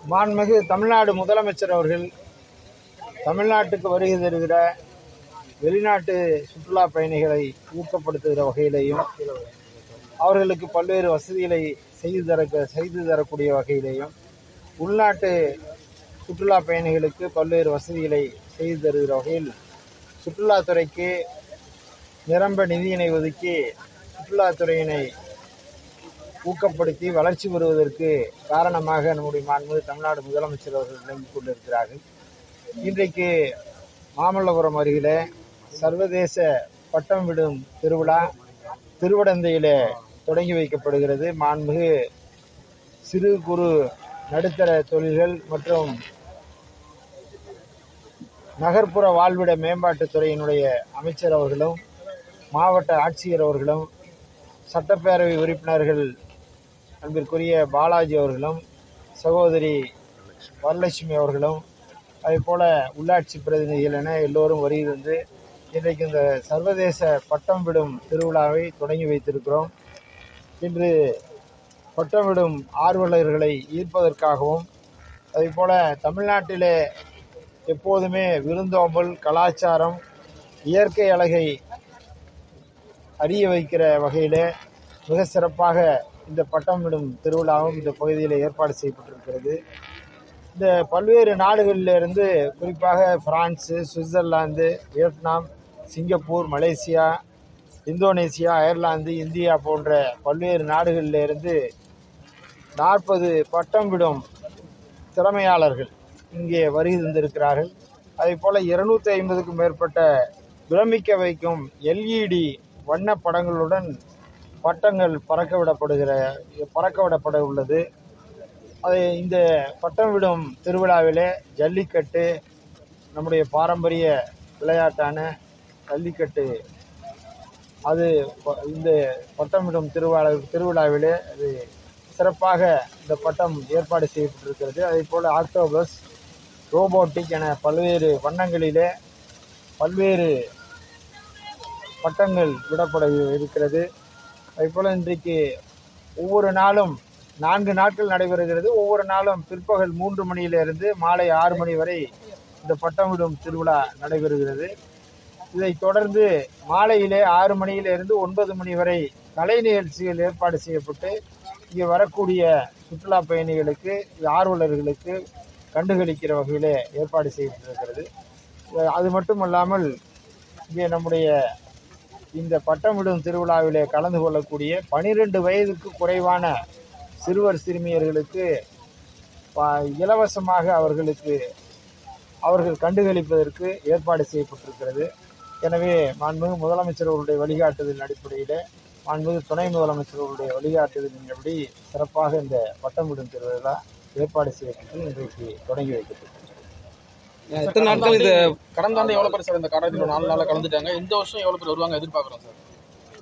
மாண்புமிகு தமிழ்நாடு முதலமைச்சர் அவர்கள் தமிழ்நாட்டுக்கு வருகை தருகிற வெளிநாட்டு சுற்றுலா பயணிகளை ஊக்கப்படுத்துகிற வகையிலேயும் அவர்களுக்கு பல்வேறு வசதிகளை செய்து தர செய்து தரக்கூடிய வகையிலையும் உள்நாட்டு சுற்றுலா பயணிகளுக்கு பல்வேறு வசதிகளை செய்து தருகிற வகையில் சுற்றுலாத்துறைக்கு நிரம்ப நிதியினை ஒதுக்கி சுற்றுலாத்துறையினை ஊக்கப்படுத்தி வளர்ச்சி பெறுவதற்கு காரணமாக நம்முடைய மாண்புமிகு தமிழ்நாடு முதலமைச்சர் அவர்கள் விளங்கி கொண்டிருக்கிறார்கள். இன்றைக்கு மாமல்லபுரம் அருகிலே சர்வதேச பட்டம் விடும் திருவிழா திருவடந்தையில் தொடங்கி வைக்கப்படுகிறது. மாண்புமிகு சிறு குறு நடுத்தர தொழில்கள் மற்றும் நகர்ப்புற வாழ்விட மேம்பாட்டுத் துறையினுடைய அமைச்சர் அவர்களும் மாவட்ட ஆட்சியர் அவர்களும் சட்டப்பேரவை உறுப்பினர்கள் அன்பிற்குரிய பாலாஜி அவர்களும் சகோதரி வரலட்சுமி அவர்களும் அதேபோல உள்ளாட்சி பிரதிநிதிகள் என எல்லோரும் வருகிறது இன்றைக்கு இந்த சர்வதேச பட்டம் விடும் திருவிழாவை தொடங்கி வைத்திருக்கிறோம். இன்று பட்டம் விடும் ஆர்வலர்களை ஈர்ப்பதற்காகவும் அதேபோல தமிழ்நாட்டிலே எப்போதுமே விருந்தோம்பல் கலாச்சாரம் இயற்கை அழகை அறிய வைக்கிற வகையில் மிக சிறப்பாக இந்த பட்டமிடும் திருவிழாவும் இந்த பகுதியில் ஏற்பாடு செய்யப்பட்டிருக்கிறது. இந்த பல்வேறு நாடுகளிலிருந்து குறிப்பாக France Switzerland Vietnam Singapore Malaysia Indonesia Ireland India போன்ற பல்வேறு நாடுகளிலிருந்து நாற்பது பட்டம் விடும் திறமையாளர்கள் இங்கே வருகை தந்திருக்கிறார்கள். அதே போல் இருநூத்தி ஐம்பதுக்கும் மேற்பட்ட பிரமிக்க வைக்கும் எல்இடி வண்ண படங்களுடன் பட்டங்கள் பறக்க விடப்படுகிற பறக்க விடப்பட உள்ளது அது இந்த பட்டம் விடும் திருவிழாவிலே ஜல்லிக்கட்டு நம்முடைய பாரம்பரிய விளையாட்டான ஜல்லிக்கட்டு அது ப- இந்த பட்டம் விடும் திருவிழா திருவிழாவிலே அது சிறப்பாக இந்த பட்டம் ஏற்பாடு செய்யப்பட்டிருக்கிறது. அதே போல் ஆக்டோபஸ் ரோபோட்டிக் என பல்வேறு வண்ணங்களிலே பல்வேறு பட்டங்கள் விடப்பட இருக்கிறது. அதுபோல் இன்றைக்கு ஒவ்வொரு நாளும் நான்கு நாட்கள் நடைபெறுகிறது. ஒவ்வொரு நாளும் பிற்பகல் மூன்று மணியிலிருந்து மாலை ஆறு மணி வரை இந்த பட்டமிடும் திருவிழா நடைபெறுகிறது. இதைத் தொடர்ந்து மாலையிலே ஆறு மணியிலிருந்து ஒன்பது மணி வரை கலை நிகழ்ச்சிகள் ஏற்பாடு செய்யப்பட்டு இங்கே வரக்கூடிய சுற்றுலா பயணிகளுக்கு ஆர்வலர்களுக்கு கண்டுகளிக்கிற வகையிலே ஏற்பாடு செய்யப்பட்டிருக்கிறது. அது அது மட்டுமல்லாமல் இங்கே நம்முடைய இந்த பட்டமிடும் திருவிழாவிலே கலந்து கொள்ளக்கூடிய பனிரெண்டு வயதுக்கு குறைவான சிறுவர் சிறுமியர்களுக்கு இலவசமாக அவர்களுக்கு அவர்கள் கண்டுகளிப்பதற்கு ஏற்பாடு செய்யப்பட்டிருக்கிறது. எனவே மாண்புமிகு முதலமைச்சர் அவருடைய வழிகாட்டுதலின் அடிப்படையில் மாண்புமிகு துணை முதலமைச்சர் அவருடைய வழிகாட்டுதலின்படி சிறப்பாக இந்த பட்டமிடும் திருவிழா ஏற்பாடு செய்யப்பட்டு இன்றைக்கு தொடங்கி வைக்கப்பட்டது எத்தனை நாட்கள் இது? கடந்த ஆண்டு எவ்வளவு பேர் சார் இந்த காரணத்தில் நாலு நாள்ல கலந்துட்டாங்க? இந்த வருஷம் எவ்வளவு பேர் வருவாங்க எதிர்பார்க்குறோம் சார்?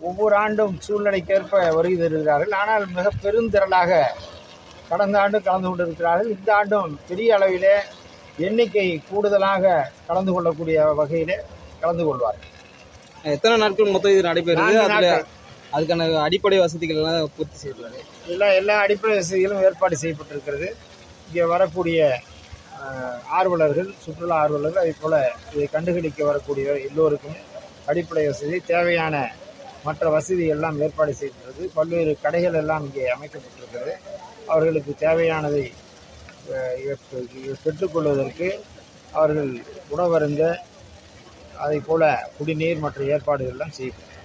ஒவ்வொரு ஆண்டும் சூழ்நிலைக்கேற்ப வருகை தருகிறார்கள் ஆனால் மிக பெருந்திரளாக கடந்த ஆண்டு கலந்து கொண்டிருக்கிறார்கள். இந்த ஆண்டும் பெரிய அளவிலே எண்ணிக்கை கூடுதலாக கலந்து கொள்ளக்கூடிய வகையிலே கலந்து கொள்வார்கள். எத்தனை நாட்கள் மொத்தம் இது நடைபெறுது? அதுல. அதுக்கான அடிப்படை வசதிகள் எல்லாம் பூர்த்தி செய்யப்படுது. எல்லா எல்லா அடிப்படை வசதிகளும் ஏற்பாடு செய்யப்பட்டிருக்கிறது. இங்கே வரக்கூடிய ஆர்வலர்கள் சுற்றுலா ஆர்வலர்கள் அதே போல் இதை கண்டுகளிக்க வரக்கூடிய எல்லோருக்கும் அடிப்படை வசதி தேவையான மற்ற வசதி எல்லாம் ஏற்பாடு செய்திருக்கிறது. பல்வேறு கடைகள் எல்லாம் இங்கே அமைக்கப்பட்டிருக்கிறது. அவர்களுக்கு தேவையானதை பெற்றுக்கொள்வதற்கு அவர்கள் உணவருந்த அதே போல் குடிநீர் மற்ற ஏற்பாடுகள் எல்லாம் செய்யப்பட்டது